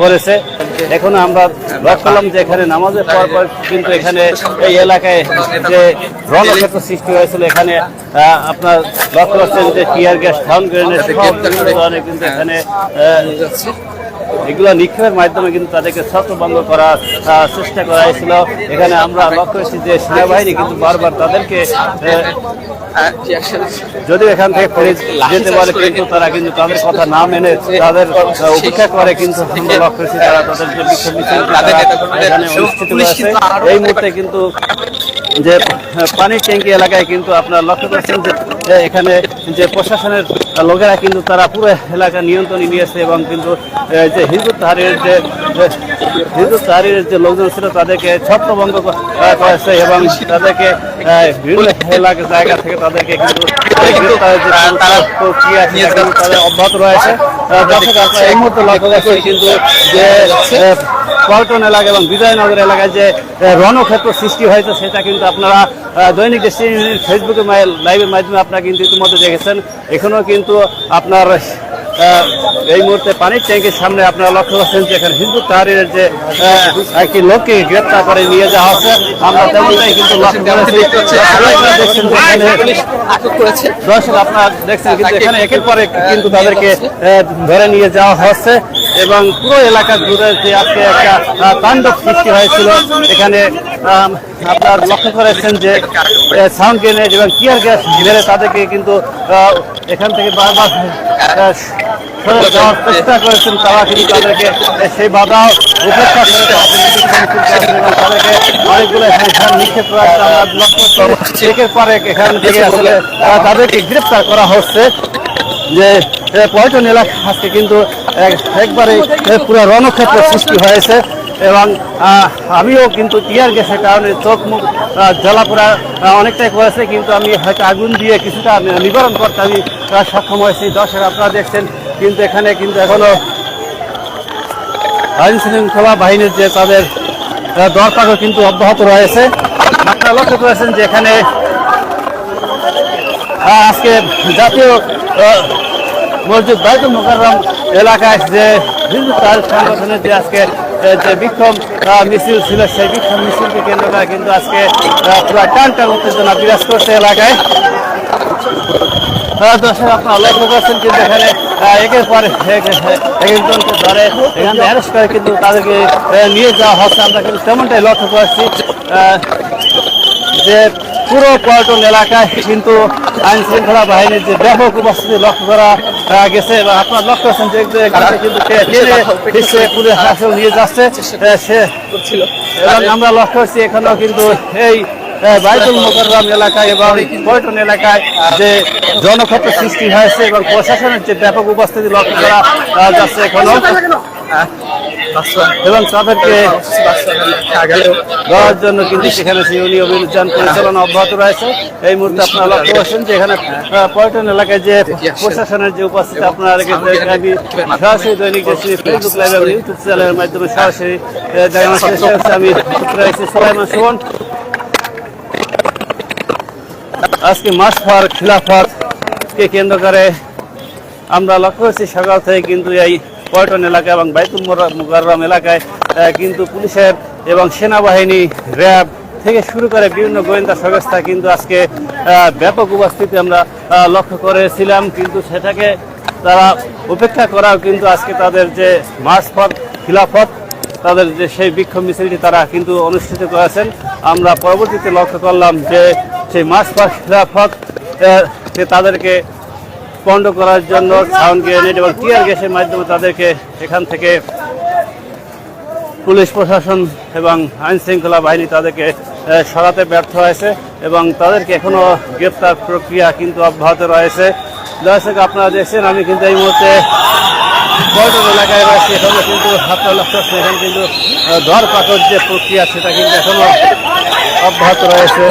করেছে। এখন আমরা লক্ষ্য করলাম যে এখানে নামাজের পর পর কিন্তু এখানে এই এলাকায় যে রণক্ষেত্র সৃষ্টি হয়েছিল, এখানে আপনার লক্ষ্য করছেন যে টিয়ার গ্যাস টাউন গ্রেনেড সব কিন্তু এখানে এগুলো নিক্ষেপের মাধ্যমে কিন্তু তাদেরকে ছত্রভঙ্গ করার চেষ্টা করা হয়েছিল। এখানে আমরা লক্ষ্য করেছি যে সেনাবাহিনী কিন্তু বারবার তাদেরকে যদি এখান থেকে ফিরে যেতে পারে, কিন্তু তারা কিন্তু তাদের কথা না মেনে তাদের উপেক্ষা করে, কিন্তু আমরা লক্ষ্য করেছি তারা তাদের এখানে অনুষ্ঠিত করেছে। এই মুহূর্তে কিন্তু যে পানির ট্যাঙ্কি এলাকায় কিন্তু আপনারা লক্ষ্য করছেন যে এখানে যে প্রশাসনের লোকেরা কিন্তু তারা পুরো এলাকা নিয়ন্ত্রণে নিয়েছে এবং কিন্তু যে হিজবুত তাহারের যে হিজবুত তাহারের যে লোকজন ছিল তাদেরকে ছত্রভঙ্গ করেছে এবং তাদেরকে বিভিন্ন এলাকা, জায়গা থেকে তাদেরকে কিন্তু তাদের অব্যাহত রয়েছে। এই মুহূর্তে লক্ষ্য করছেন কিন্তু যে পল্টন এলাকা এবং বিজয়নগর এলাকায় যে রণক্ষেত্র সৃষ্টি হয়েছে, সেটা কিন্তু আপনারা দৈনিক ফেসবুকে লাইভের মাধ্যমে আপনারা কিন্তু ইতিমধ্যে দেখেছেন। এখনও কিন্তু আপনার এই মুহূর্তে পানির ট্যাঙ্কের সামনে আপনারা লক্ষ্য করছেন যে এখানে হিন্দু তাহারের যে একটি লোককে গ্রেপ্তার করে নিয়ে যাওয়া হচ্ছে। আমরা তেমনটাই কিন্তু লক্ষ্য করেছি। দেখছেন দর্শক আপনারা দেখছেন কিন্তু এখানে একের পর এক কিন্তু তাদেরকে ধরে নিয়ে যাওয়া হচ্ছে এবং পুরো এলাকা জুড়ে যে আজকে একটা তাণ্ডব সৃষ্টি হয়েছিল এখানে আপনার লক্ষ্য করেছেন যে সাউন্ড গ্রেনেড এবং টিয়ার গ্যাস মেরে তাদেরকে কিন্তু এখান থেকে বারবার সরে যাওয়ার চেষ্টা করেছেন তারা, কিন্তু তাদেরকে সেই বাধা উপেক্ষা করে তাদেরকে অনেকগুলো হ্যান্ড নিক্ষেপ একের পর এখান থেকে আসলে তাদেরকে গ্রেপ্তার করা হচ্ছে। যে পর্যটন এলাকা আজকে কিন্তু এক- একবারে পুরো রণক্ষেত্র সৃষ্টি হয়েছে এবং আমিও কিন্তু টিয়ার গ্যাসের কারণে চোখ মুখ জ্বালাপোড়া অনেকটাই করেছে, কিন্তু আমি হয়তো আগুন দিয়ে কিছুটা নিবারণ করতে আমি সক্ষম হয়েছি। দর্শক, আপনারা দেখছেন কিন্তু এখানে কিন্তু এখনও আইন শৃঙ্খলা বাহিনীর যে তাদের দরকারও কিন্তু অব্যাহত রয়েছে। আপনারা লক্ষ্য করেছেন যে এখানে আজকে জাতীয় মসজিদ বাইতুল মোকাররম এলাকায় যে হিন্দু তার সংগঠনের যে আজকে যে বিক্ষোভ মিছিল ছিল সেই বিক্ষোভ মিছিলকে কেন্দ্র করে কিন্তু আজকে আহ, পুরো টান টান উত্তেজনা বিরাজ করছে এলাকায়। লক্ষ্য করছেন কিন্তু একজনকে ধরে অ্যারেস্ট করে কিন্তু নিয়ে যাওয়া হচ্ছে। আমরা কিন্তু তেমনটাই লক্ষ্য করছি যে পুরো পর্যটন এলাকায় কিন্তু আইন শৃঙ্খলা বাহিনীর যে ব্যাপক উপস্থিতি লক্ষ্য করা গেছে। এবং আপনারা লক্ষ্য করছেন যে কিন্তু পুলিশ হাসপাতাল নিয়ে যাচ্ছে সে আমরা লক্ষ্য করছি, এখানেও কিন্তু এই বাইতুল মোকাররম এলাকায় এবং পর্যটন এলাকায় যে জনক্ষেত্র সৃষ্টি হয়েছে এবং প্রশাসনের যে ব্যাপক উপস্থিতি লক্ষ্য করা যাচ্ছে এখনও। এবং তাদেরকে দেওয়ার জন্য কিন্তু সেখানে সিউনি অভিযান পরিচালনা অব্যাহত রয়েছে। এই মুহূর্তে আপনারা লক্ষ্য করছেন যে এখানে পর্যটন এলাকায় যে প্রশাসনের যে উপস্থিতি, আপনারা সরাসরি দৈনিক ফেসবুক লাইভ এবং ইউটিউব চ্যানেলের মাধ্যমে সরাসরি আমি আজকে মাস ফর খিলাফতকে কেন্দ্র করে আমরা লক্ষ্য করছি সকাল থেকে কিন্তু এই পর্যটন এলাকা এবং বাইতুল মুকাররম এলাকায় কিন্তু পুলিশের এবং সেনাবাহিনী, র্যাব থেকে শুরু করে বিভিন্ন গোয়েন্দা সংস্থা কিন্তু আজকে ব্যাপক উপস্থিতি আমরা লক্ষ্য করেছিলাম। কিন্তু সেটাকে তারা উপেক্ষা করাও কিন্তু আজকে তাদের যে মার্চ ফর খিলাফত, তাদের যে সেই বিক্ষোভ মিছিলটি তারা কিন্তু অনুষ্ঠিত করেছেন। আমরা পরবর্তীতে লক্ষ্য করলাম যে সেই ফর খিলাফত তাদেরকে পণ্ড করার জন্য সাউন্ড গ্রেনেড এবং টিয়ার গ্যাসের মাধ্যমে তাদেরকে এখান থেকে পুলিশ প্রশাসন এবং আইন শৃঙ্খলা বাহিনী তাদেরকে সরাতে ব্যর্থ হয়েছে এবং তাদেরকে এখনও গ্রেপ্তার প্রক্রিয়া কিন্তু অব্যাহত রয়েছে। দর্শক, আপনারা দেখছেন, আমি কিন্তু এই মুহূর্তে পর্যটন এলাকায় রয়েছে এখানে কিন্তু আপনার লক্ষ্য করছেন, এখানে কিন্তু ধরপাকড় যে প্রক্রিয়া সেটা কিন্তু এখনও অব্যাহত রয়েছে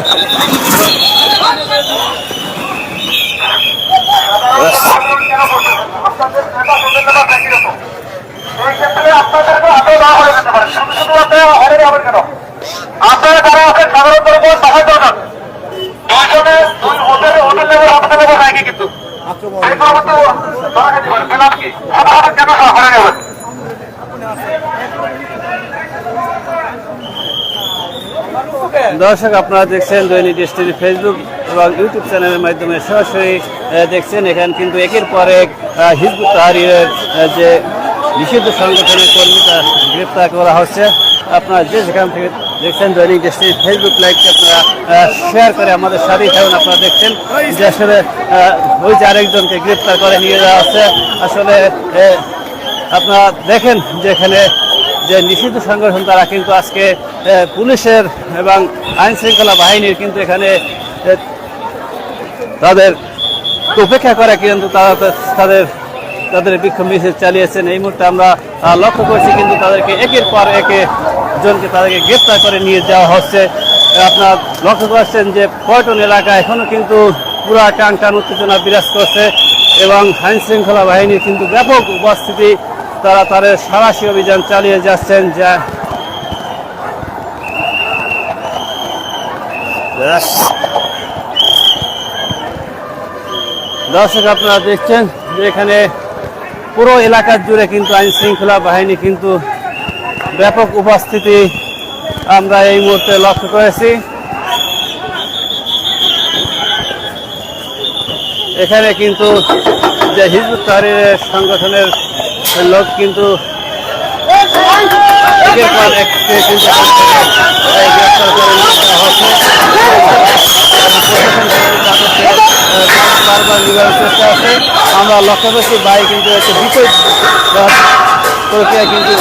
আপনারা যারা আছেন সাধারণ দুই হোটেলে হোটেল লেভেল আপনাদের কিন্তু দর্শক আপনারা দেখছেন দৈনিক ডিস্ট্রির ফেসবুক এবং ইউটিউব চ্যানেলের মাধ্যমে সরাসরি দেখছেন এখানে কিন্তু একের পর এক হিজবু তাহারিরের যে নিষিদ্ধ সংগঠনের কর্মী তা গ্রেপ্তার করা হচ্ছে। আপনারা যে যেখান থেকে দেখছেন দৈনিক ডিস্ট্রি ফেসবুক লাইভকে আপনারা শেয়ার করে আমাদের সাথেই থাকুন। আপনারা দেখছেন যে আসলে ওই যে আরেকজনকে গ্রেপ্তার করে নিয়ে যাওয়া হচ্ছে। আসলে আপনারা দেখেন যে এখানে যে নিষিদ্ধ সংগঠন তারা কিন্তু আজকে পুলিশের এবং আইন শৃঙ্খলা বাহিনীর কিন্তু এখানে তাদের উপেক্ষা করে কিন্তু তারা তাদের তাদের বিক্ষোভ মিছিল চালিয়েছেন। এই মুহূর্তে আমরা লক্ষ্য করছি কিন্তু তাদেরকে একের পর একে জনকে তাদেরকে গ্রেপ্তার করে নিয়ে যাওয়া হচ্ছে। আপনার লক্ষ্য করছেন যে পর্যটন এলাকা এখনও কিন্তু পুরা টান টান উত্তেজনা বিরাজ করছে এবং আইন শৃঙ্খলা বাহিনীর কিন্তু ব্যাপক উপস্থিতি। তারা তাদের সারাশি অভিযান চালিয়ে যাচ্ছেন, যা দর্শক, আপনারা দেখছেন যে এখানে পুরো এলাকার জুড়ে কিন্তু আইন শৃঙ্খলা বাহিনী কিন্তু ব্যাপক উপস্থিতি আমরা এই মুহূর্তে লক্ষ্য করেছি। এখানে কিন্তু যে হিজবুত তাহরিরের সংগঠনের লোক কিন্তু বারবার চেষ্টা আছে আমরা লক্ষ্য করছি, ভাই কিন্তু একটা বিপরীত প্রক্রিয়া কিন্তু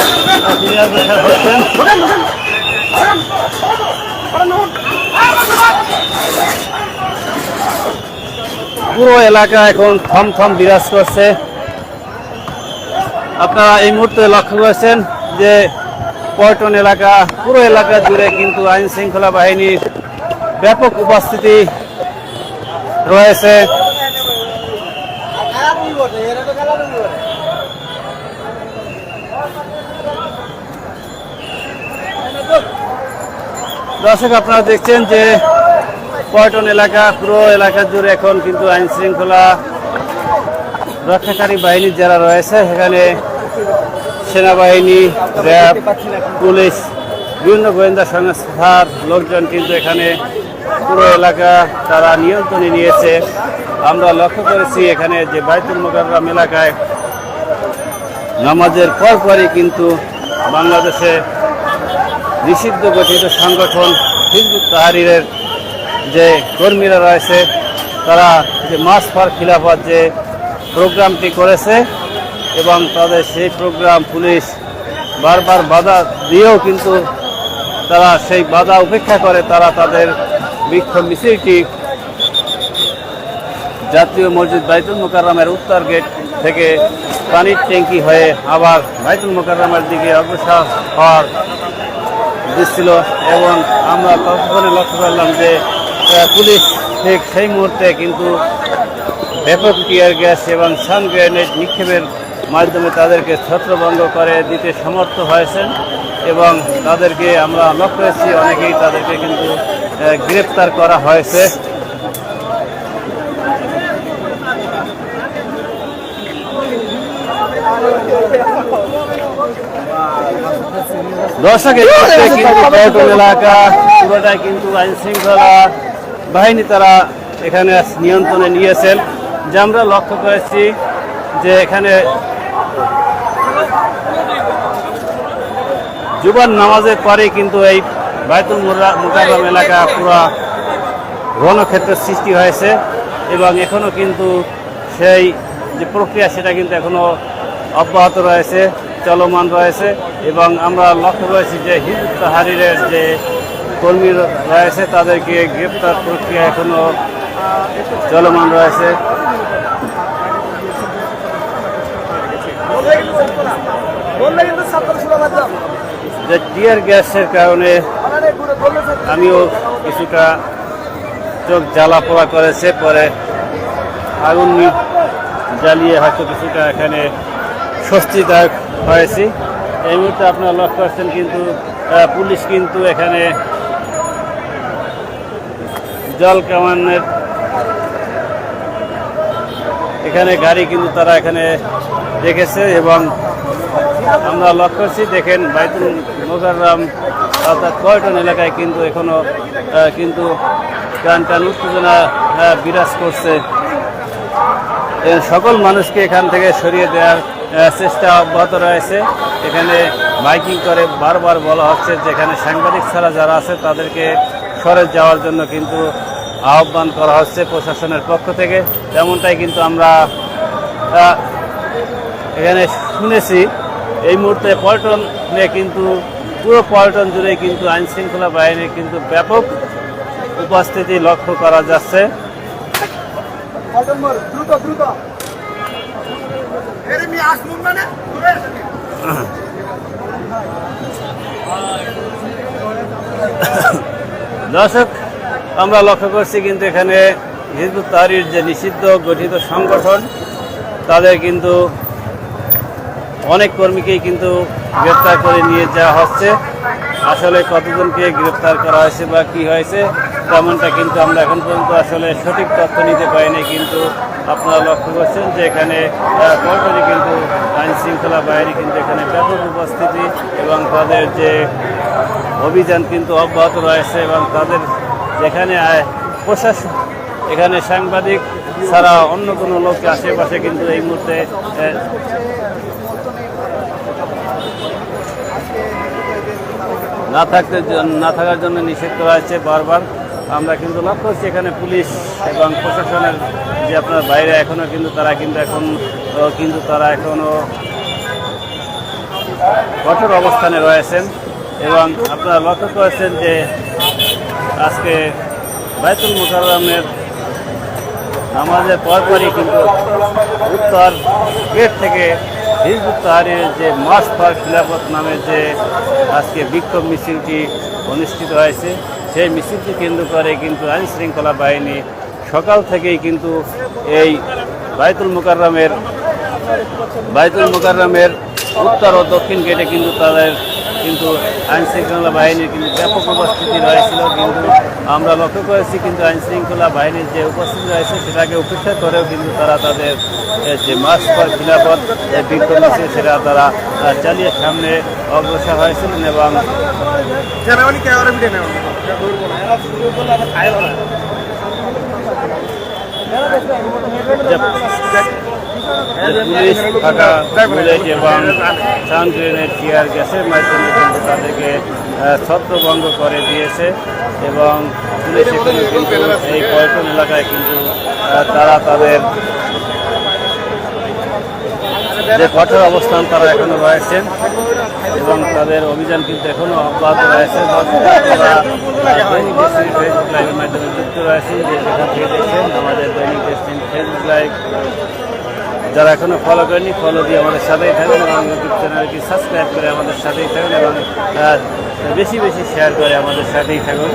পুরো এলাকা এখন থম থম বিরাজ করছে। আপনারা এই মুহূর্তে লক্ষ্য করেছেন যে পর্যটন এলাকা, পুরো এলাকা জুড়ে কিন্তু আইন শৃঙ্খলা বাহিনীর ব্যাপক উপস্থিতি রয়েছে। দর্শক, আপনারা দেখছেন যে পর্যটন এলাকা, পুরো এলাকা জুড়ে এখন কিন্তু আইন শৃঙ্খলা রক্ষাকারী বাহিনী যারা রয়েছে, সেখানে সেনাবাহিনী, র্যাব, পুলিশ, বিভিন্ন গোয়েন্দা সংস্থার লোকজন কিন্তু এখানে পুরো এলাকা তারা নিয়ন্ত্রণে নিয়েছে। আমরা লক্ষ্য করেছি এখানে যে বাইতুল মোকাররম এলাকায় নামাজের পরপরই কিন্তু বাংলাদেশে নিষিদ্ধ গঠিত সংগঠন হিজবুত তাহারিরের যে কর্মীরা রয়েছে, তারা যে মাস ফর খিলাফত যে প্রোগ্রামটি করেছে এবং তাদের সেই প্রোগ্রাম পুলিশ বারবার বাধা দিয়েও কিন্তু তারা সেই বাধা উপেক্ষা করে, তারা তাদের বিক্ষোভ মিছিলটি জাতীয় মসজিদ বাইতুল মোকাররমের উত্তর গেট থেকে পানির ট্যাঙ্কি হয়ে আবার বাইতুল মোকাররমের দিকে অগ্রসর হওয়ার দিচ্ছিল এবং আমরা ততক্ষণে লক্ষ্য করলাম যে পুলিশ ঠিক সেই মুহূর্তে কিন্তু ব্যাপক টিয়ার গ্যাস এবং সান গ্রেনেড নিক্ষেপের মাধ্যমে তাদেরকে ছত্রভঙ্গ করে দিতে সমর্থ হয়েছেন এবং তাদেরকে আমরা লক্ষ্য করেছি, অনেকেই তাদেরকে কিন্তু গ্রেপ্তার করা হয়েছে। দর্শক কিন্তু এলাকা পুরোটাই কিন্তু আইন শৃঙ্খলা বাহিনী তারা এখানে নিয়ন্ত্রণে নিয়েছেন। যে আমরা লক্ষ্য করেছি যে এখানে জুবান নামাজের পরে কিন্তু এই বায়তুল মুকাররম এলাকা পুরো রণক্ষেত্রের সৃষ্টি হয়েছে এবং এখনও কিন্তু সেই যে প্রক্রিয়া সেটা কিন্তু এখনও অব্যাহত রয়েছে। চলমান রয়েছে এবং আমরা লক্ষ্য করেছি যে হিজবুত তাহারিরের যে কর্মী রয়েছে, তাদেরকে গ্রেপ্তার প্রক্রিয়া এখনও চলমান রয়েছে। যে টিয়ার গ্যাসের কারণে আমিও কিছুটা চোখ জ্বালা পোড়া করেছে, পরে আগুন জ্বালিয়ে হয়তো কিছুটা এখানে স্বস্তিদায়ক হয়েছি। এই মুহূর্তে আপনারা লক্ষ্য করছেন কিন্তু পুলিশ কিন্তু এখানে জল কামানের এখানে গাড়ি কিন্তু তারা এখানে রেখেছে এবং আমরা লক্ষ্য করছি। দেখেন বাইতুল মোকাররম অর্থাৎ কয়টন এলাকায় কিন্তু এখনও আহ, কিন্তু টান টান উত্তেজনা বিরাজ করছে। সকল মানুষকে এখান থেকে সরিয়ে দেওয়ার চেষ্টা অব্যাহত রয়েছে। এখানে মাইকিং করে বারবার বলা হচ্ছে যে এখানে সাংবাদিক ছাড়া যারা আছে, তাদেরকে সরে যাওয়ার জন্য কিন্তু আহ্বান করা হচ্ছে প্রশাসনের পক্ষ থেকে। তেমনটাই কিন্তু আমরা এখানে শুনেছি। এই মুহূর্তে পল্টনে কিন্তু, পুরো পল্টন জুড়ে কিন্তু আইন শৃঙ্খলা বাহিনীর কিন্তু ব্যাপক উপস্থিতি লক্ষ্য করা যাচ্ছে। দর্শক, আমরা লক্ষ্য করছি কিন্তু এখানে হিজবুত তাহরির যে নিষিদ্ধ গঠিত সংগঠন, তাদের কিন্তু অনেক কর্মীকেই কিন্তু গ্রেপ্তার করে নিয়ে যাওয়া হচ্ছে। আসলে কতজনকে গ্রেপ্তার করা হয়েছে বা কি হয়েছে তেমনটা কিন্তু আমরা এখন পর্যন্ত আসলে সঠিক তথ্য নিতে পারিনি, কিন্তু আপনারা লক্ষ্য করছেন যে এখানে পরপরই কিন্তু আইন শৃঙ্খলা বাহিনী কিন্তু এখানে ব্যাপক উপস্থিতি এবং তাদের যে অভিযান কিন্তু অব্যাহত রয়েছে এবং তাদের যেখানে প্রশাসন, এখানে সাংবাদিক ছাড়া অন্য কোনো লোক আশেপাশে কিন্তু এই মুহূর্তে না থাকতে না থাকার জন্য নিষেধ করা হয়েছে বারবার। আমরা কিন্তু লক্ষ্য করছি। এখানে পুলিশ এবং প্রশাসনের যে আপনার বাইরে এখনও কিন্তু তারা কিন্তু এখন কিন্তু তারা এখনও কঠোর অবস্থানে রয়েছেন এবং আপনারা লক্ষ্য করেছেন যে আজকে বাইতুল মুকাররমের নামাজের পরপরই কিন্তু উত্তর গেট থেকে হিজবুত তাহারির যে মাস ফর খিলাফত নামে যে আজকে বিক্ষোভ মিছিলটি অনুষ্ঠিত হয়েছে। সেই মিছিলটি কেন্দ্র করে কিন্তু আইন শৃঙ্খলা বাহিনী সকাল থেকেই কিন্তু এই বাইতুল মুকাররমের বাইতুল মুকাররমের উত্তর ও দক্ষিণ গেটে কিন্তু তাদের কিন্তু আইন শৃঙ্খলা বাহিনীর কিন্তু ব্যাপক উপস্থিতি রয়েছিল কিন্তু আমরা লক্ষ্য করেছি কিন্তু আইন শৃঙ্খলা বাহিনীর যে উপস্থিতি রয়েছে সেটাকে উপেক্ষা করেও কিন্তু তারা তাদের যে মাস পর খিলাফত বিক্ষোভ মিছিল সেটা তারা চালিয়ে সামনে অগ্রসর হয়েছিলেন এবং পুলিশ থাকা বুলেট এবং সাউন্ড টিয়ার গ্যাসের মাধ্যমে কিন্তু তাদেরকে ছত্রভঙ্গ করে দিয়েছে এবং পুলিশ কিন্তু এই পর্যটন এলাকায় কিন্তু তারা তাদের যে কঠোর অবস্থান তারা এখনও রয়েছেন। এবং তাদের অভিযান কিন্তু এখনও অব্যাহত রয়েছে। দৈনিক ফেসবুক লাইভের মাধ্যমে যুক্ত রয়েছেন যে আমাদের দৈনিক দেশটির ফেসবুক লাইভ যারা এখনও ফলো করেনি ফলো দিয়ে আমাদের সাথেই থাকুন এবং ইউটিউব চ্যানেলটি সাবস্ক্রাইব করে আমাদের সাথেই থাকুন এবং বেশি বেশি শেয়ার করে আমাদের সাথেই থাকুন।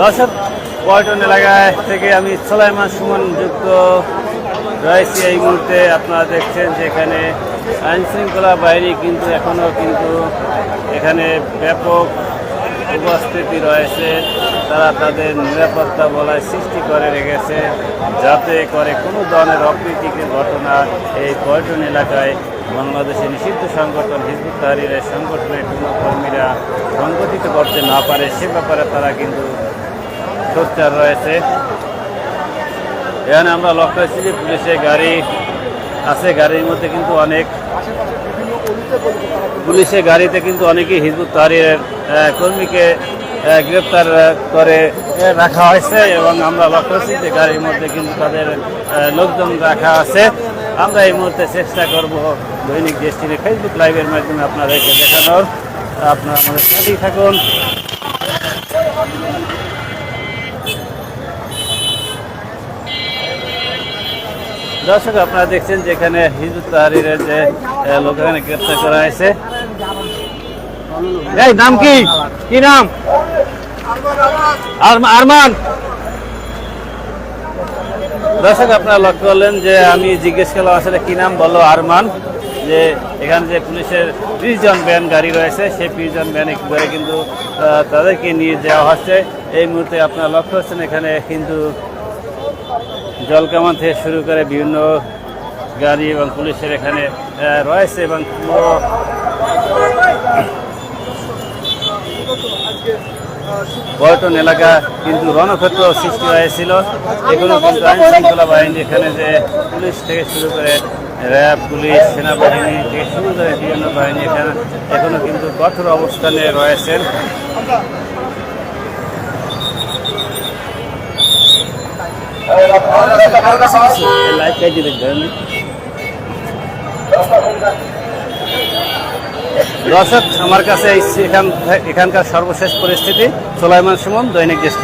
দর্শক পর্যটন এলাকায় থেকে আমি সোলাইমান সুমন যুক্ত রয়েছি এই মুহূর্তে। আপনারা দেখছেন যে এখানে আইন শৃঙ্খলা বাহিনী কিন্তু এখনও কিন্তু এখানে ব্যাপক উপস্থিতি রয়েছে। তারা তাদের নিরাপত্তা বলায় সৃষ্টি করে রেখেছে যাতে করে কোনো ধরনের অপ্রীতিকর ঘটনা এই পর্যটন এলাকায় বাংলাদেশে নিষিদ্ধ সংগঠন হিজবুত তাহরিরের সংগঠনের কোনো কর্মীরা সংগঠিত করতে না পারে, সে ব্যাপারে তারা কিন্তু সোচ্চার রয়েছে। এখানে আমরা লক্ষ্য করেছি যে পুলিশের গাড়ি আছে, গাড়ির মধ্যে কিন্তু অনেক পুলিশের গাড়িতে কিন্তু অনেকেই হিজবুত তাহরিরের কর্মীকে গ্রেপ্তার করে রাখা হয়েছে এবং আমরা লক্ষ্য করছি যে গাড়ির মধ্যে কিন্তু তাদের লোকজন রাখা আছে। আমরা এই মুহূর্তে চেষ্টা করব দৈনিক দেশটির ফেসবুক লাইভের মাধ্যমে আপনাদেরকে দেখানোর। আপনারা আমাদের সাথেই থাকুন। দর্শক, আপনারা দেখছেন যেখানে হিজবুত তাহারিরের যে লোক এখানে গ্রেপ্তার করা হয়েছে। নাম কি? কি নাম? আরমান। দর্শক, আপনারা লক্ষ্য করলেন যে, আমি জিজ্ঞেস করলাম, আসলে কি নাম? বলো আরমান। যে, এখানে যে পুলিশের ত্রিশ জন ভ্যান গাড়ি রয়েছে, সেই ত্রিশ জন ভ্যান করে কিন্তু তাদেরকে নিয়ে যাওয়া হচ্ছে। এই মুহূর্তে আপনারা লক্ষ্য করছেন, এখানে কিন্তু জলকামান থেকে শুরু করে বিভিন্ন গাড়ি এবং পুলিশের এখানে রয়েছে এবং পুরো পর্যটন এলাকা কিন্তু রণক্ষেত্র সৃষ্টি হয়েছিল। এগুলো কিন্তু আইন শৃঙ্খলা বাহিনী এখানে যে পুলিশ থেকে শুরু করে র্যাব, পুলিশ, সেনাবাহিনী থেকে শুরু করে বিভিন্ন বাহিনী এখানে এখনও কিন্তু কঠোর অবস্থানে রয়েছেন। দর্শক আমার কাছে এখান এখানকার সর্বশেষ পরিস্থিতি সোলাইমান সুমন দৈনিক দেশ